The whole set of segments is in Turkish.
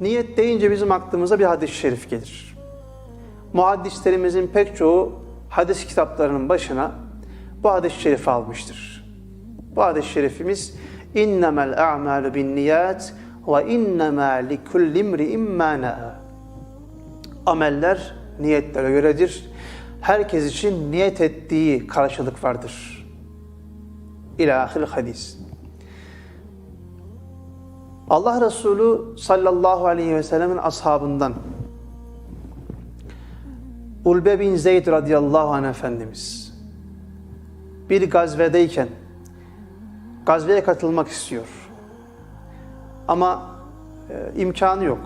Niyet deyince bizim aklımıza bir hadis-i şerif gelir. Muhaddislerimizin pek çoğu hadis kitaplarının başına bu hadis-i şerifi almıştır. Bu hadis-i şerifimiz innemel a'malu bin niyat ve innemâ likulli imri'in. Ameller niyetlere göredir. Herkes için niyet ettiği karşılık vardır. İlâhil hadis. Allah Resulü sallallahu aleyhi ve sellemin ashabından Ulbe bin Zeyd radıyallahu anh Efendimiz bir gazvedeyken gazveye katılmak istiyor. Ama e, imkanı yok.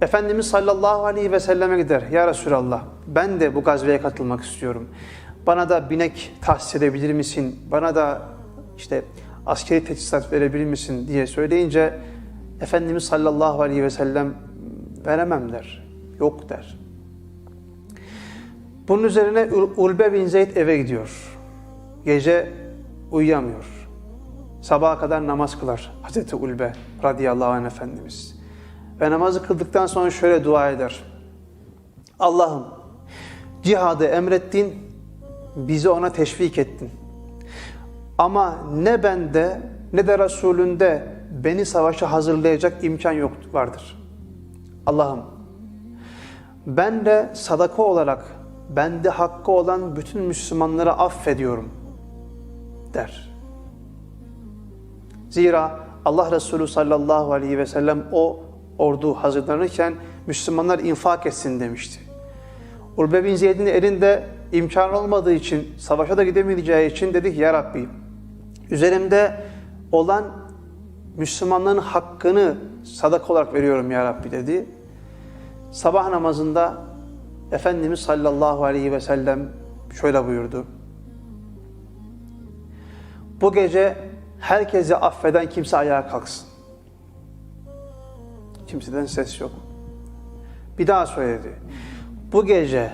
Efendimiz sallallahu aleyhi ve selleme gider. Ya Resulallah ben de bu gazveye katılmak istiyorum. Bana da binek tahsis edebilir misin? Bana da işte askeri teçhizat verebilir misin diye söyleyince Efendimiz sallallahu aleyhi ve sellem veremem der. Yok der. Bunun üzerine Ul- Ulbe bin Zeyd eve gidiyor. Gece uyuyamıyor. Sabaha kadar namaz kılar Hazreti Ulbe radıyallahu anh Efendimiz. Ve namazı kıldıktan sonra şöyle dua eder. Allah'ım cihadı emrettin, bizi ona teşvik ettin. Ama ne bende ne de Resulünde beni savaşa hazırlayacak imkan yok vardır. Allah'ım ben de sadaka olarak bende hakkı olan bütün Müslümanları affediyorum der. Zira Allah Resulü sallallahu aleyhi ve sellem o ordu hazırlanırken Müslümanlar infak etsin demişti. Urbe bin Zeyd'in elinde imkan olmadığı için, savaşa da gidemeyeceği için dedik ya Rabbi, üzerimde olan Müslümanların hakkını sadaka olarak veriyorum ya Rabbi dedi. Sabah namazında Efendimiz sallallahu aleyhi ve sellem şöyle buyurdu. Bu gece herkesi affeden kimse ayağa kalksın. Kimseden ses yok. Bir daha söyledi. Bu gece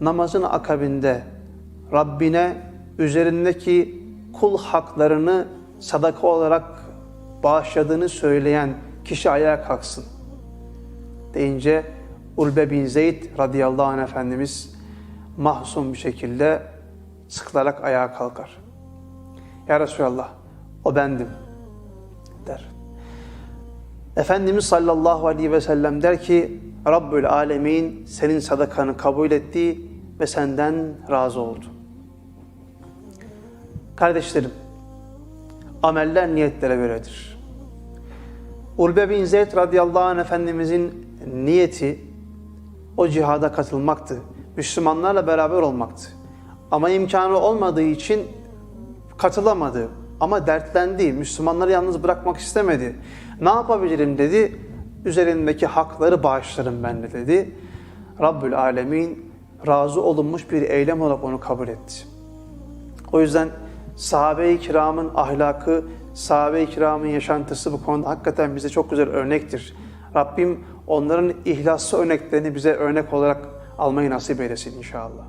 namazın akabinde Rabbine üzerindeki kul haklarını sadaka olarak bağışladığını söyleyen kişi ayağa kalksın. Deyince Ulbe bin Zeyd radıyallahu anh Efendimiz mahzun bir şekilde sıkılarak ayağa kalkar. Ya Resulallah o bendim der. Efendimiz sallallahu aleyhi ve sellem der ki Rabbül Alemin senin sadakanı kabul etti ve senden razı oldu. Kardeşlerim, ameller niyetlere göredir. Ulbe bin Zeyd radıyallahu anh Efendimizin niyeti o cihada katılmaktı. Müslümanlarla beraber olmaktı. Ama imkanı olmadığı için katılamadı. Ama dertlendi. Müslümanları yalnız bırakmak istemedi. Ne yapabilirim dedi. Üzerindeki hakları bağışlarım ben de dedi. Rabbül Alemin razı olunmuş bir eylem olarak onu kabul etti. O yüzden sahabe-i kiramın ahlakı, sahabe-i kiramın yaşantısı bu konuda hakikaten bize çok güzel örnektir. Rabbim onların ihlaslı örneklerini bize örnek olarak almayı nasip eylesin inşallah.